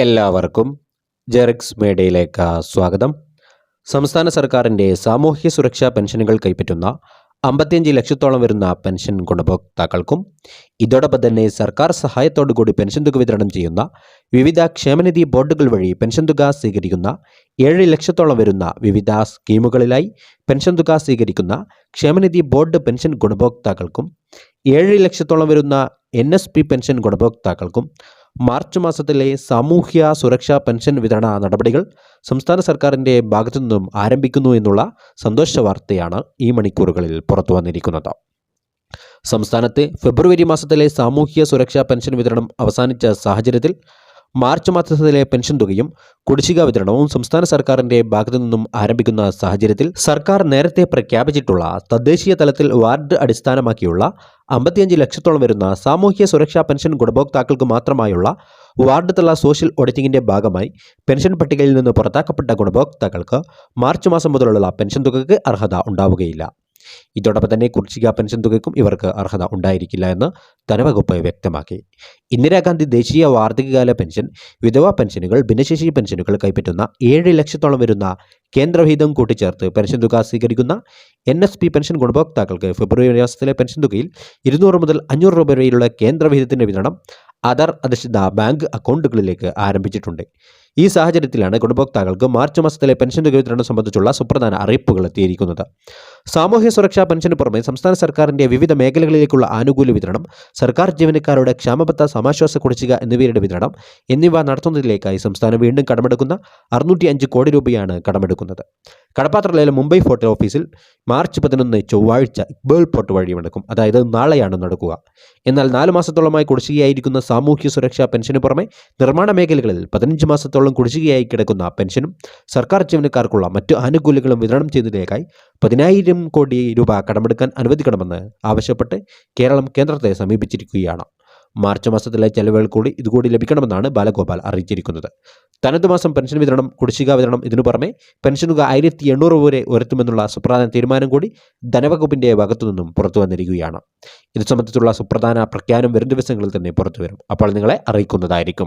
എല്ലാവർക്കും ജെറിക്സ് മേഡയിലേക്ക് സ്വാഗതം. സംസ്ഥാന സർക്കാരിന്റെ സാമൂഹ്യ സുരക്ഷാ പെൻഷനുകൾ കൈപ്പറ്റുന്ന അമ്പത്തിയഞ്ച് ലക്ഷത്തോളം വരുന്ന പെൻഷൻ ഗുണഭോക്താക്കൾക്കും ഇതോടൊപ്പം തന്നെ സർക്കാർ സഹായത്തോടു കൂടി പെൻഷൻ തുക വിതരണം ചെയ്യുന്ന വിവിധ ക്ഷേമനിധി ബോർഡുകൾ വഴി പെൻഷൻ തുക സ്വീകരിക്കുന്ന ഏഴ് ലക്ഷത്തോളം വരുന്ന വിവിധ സ്കീമുകളിലായി പെൻഷൻ തുക സ്വീകരിക്കുന്ന ക്ഷേമനിധി ബോർഡ് പെൻഷൻ ഗുണഭോക്താക്കൾക്കും ഏഴ് ലക്ഷത്തോളം വരുന്ന എൻ എസ് പി പെൻഷൻ ഗുണഭോക്താക്കൾക്കും മാർച്ച് മാസത്തിലെ സാമൂഹ്യ സുരക്ഷാ പെൻഷൻ വിതരണ നടപടികൾ സംസ്ഥാന സർക്കാരിന്റെ ഭാഗത്തു നിന്നും ആരംഭിക്കുന്നു എന്നുള്ള സന്തോഷ വാർത്തയാണ് ഈ മണിക്കൂറുകളിൽ പുറത്തു വന്നിരിക്കുന്നത്. സംസ്ഥാനത്ത് ഫെബ്രുവരി മാസത്തിലെ സാമൂഹ്യ സുരക്ഷാ പെൻഷൻ വിതരണം അവസാനിച്ച സാഹചര്യത്തിൽ മാർച്ച് മാസത്തിലെ പെൻഷൻ തുകയും കുടിശ്ശിക വിതരണവും സംസ്ഥാന സർക്കാരിന്റെ ഭാഗത്തു നിന്നും ആരംഭിക്കുന്ന സാഹചര്യത്തിൽ സർക്കാർ നേരത്തെ പ്രഖ്യാപിച്ചിട്ടുള്ള തദ്ദേശീയ തലത്തിൽ വാർഡ് അടിസ്ഥാനമാക്കിയുള്ള അമ്പത്തിയഞ്ച് ലക്ഷത്തോളം വരുന്ന സാമൂഹ്യ സുരക്ഷാ പെൻഷൻ ഗുണഭോക്താക്കൾക്ക് മാത്രമായുള്ള വാർഡ് തല സോഷ്യൽ ഓഡിറ്റിംഗിന്റെ ഭാഗമായി പെൻഷൻ പട്ടികയിൽ നിന്ന് പുറത്താക്കപ്പെട്ട ഗുണഭോക്താക്കൾക്ക് മാർച്ച് മാസം മുതലുള്ള പെൻഷൻ തുകയ്ക്ക് അർഹത ഉണ്ടാവുകയില്ല. ഇതോടൊപ്പം തന്നെ കുടിശ്ശിക പെൻഷൻ തുകയ്ക്കും ഇവർക്ക് അർഹത ഉണ്ടായിരിക്കില്ല എന്ന് ധനവകുപ്പ് വ്യക്തമാക്കി. ഇന്ദിരാഗാന്ധി ദേശീയ വാർദ്ധകാല പെൻഷൻ വിധവാ പെൻഷനുകൾ ഭിന്നശേഷി പെൻഷനുകൾ കൈപ്പറ്റുന്ന ഏഴ് ലക്ഷത്തോളം വരുന്ന കേന്ദ്രവിഹിതം കൂട്ടിച്ചേർത്ത് പെൻഷൻ തുക സ്വീകരിക്കുന്ന എൻ എസ് പി പെൻഷൻ ഗുണഭോക്താക്കൾക്ക് ഫെബ്രുവരി മാസത്തിലെ പെൻഷൻ തുകയിൽ ഇരുന്നൂറ് മുതൽ അഞ്ഞൂറ് രൂപ വരെയുള്ള കേന്ദ്രവിഹിതത്തിന്റെ വിതരണം ആധാർ അധിഷ്ഠിത ബാങ്ക് അക്കൗണ്ടുകളിലേക്ക് ആരംഭിച്ചിട്ടുണ്ട്. ഈ സാഹചര്യത്തിലാണ് ഗുണഭോക്താക്കൾക്ക് മാർച്ച് മാസത്തിലെ പെൻഷൻ തുക വിതരണം സംബന്ധിച്ചുള്ള സുപ്രധാന അറിയിപ്പുകൾ എത്തിയിരിക്കുന്നത്. സാമൂഹ്യ സുരക്ഷാ പെൻഷന് പുറമെ സംസ്ഥാന സർക്കാരിന്റെ വിവിധ മേഖലകളിലേക്കുള്ള ആനുകൂല്യ വിതരണം സർക്കാർ ജീവനക്കാരുടെ ക്ഷാമബത്ത സമാശ്വാസ കുടിശ്ശിക എന്നിവയുടെ വിതരണം എന്നിവ നടത്തുന്നതിലേക്കായി സംസ്ഥാനം വീണ്ടും കടമെടുക്കുന്ന അറുന്നൂറ്റി കോടി രൂപയാണ് കടമെടുക്കുന്നത്. കടപ്പാത്രയിലെ മുംബൈ ഫോർട്ട് ഓഫീസിൽ മാർച്ച് പതിനൊന്ന് ചൊവ്വാഴ്ച ഇക്ബേൾ പോർട്ട് വഴി നടക്കും. അതായത് നാളെയാണ് നടക്കുക. എന്നാൽ നാല് മാസത്തോളമായി കുടിശ്ശികയായിരിക്കുന്ന സാമൂഹ്യ സുരക്ഷാ പെൻഷന് പുറമെ നിർമ്മാണ മേഖലകളിൽ പതിനഞ്ച് മാസത്തോളം കുടിശ്ശികയായി കിടക്കുന്ന പെൻഷനും സർക്കാർ ജീവനക്കാർക്കുള്ള മറ്റു ആനുകൂല്യങ്ങളും വിതരണം ചെയ്യുന്നതിലേക്കായി പതിനായിരം കോടി രൂപ കടമെടുക്കാൻ അനുവദിക്കണമെന്ന് ആവശ്യപ്പെട്ട് കേരളം കേന്ദ്രത്തെ സമീപിച്ചിരിക്കുകയാണ്. മാർച്ച് മാസത്തിലെ ചെലവുകൾ കൂടി ഇതുകൂടി ലഭിക്കണമെന്നാണ് ബാലഗോപാൽ അറിയിച്ചിരിക്കുന്നത്. തനത് മാസം പെൻഷൻ വിതരണം കുടിശ്ശിക വിതരണം ഇതിനു പുറമെ പെൻഷൻ തുക ആയിരത്തി എണ്ണൂറ് രൂപ വരെ ഉയർത്തുമെന്നുള്ള സുപ്രധാന തീരുമാനം കൂടി ധനവകുപ്പിന്റെ ഭാഗത്തു നിന്നും പുറത്തു വന്നിരിക്കുകയാണ്. ഇത് സംബന്ധിച്ചുള്ള സുപ്രധാന പ്രഖ്യാനം വരും ദിവസങ്ങളിൽ തന്നെ പുറത്തു വരും. അപ്പോൾ നിങ്ങളെ അറിയിക്കുന്നതായിരിക്കും.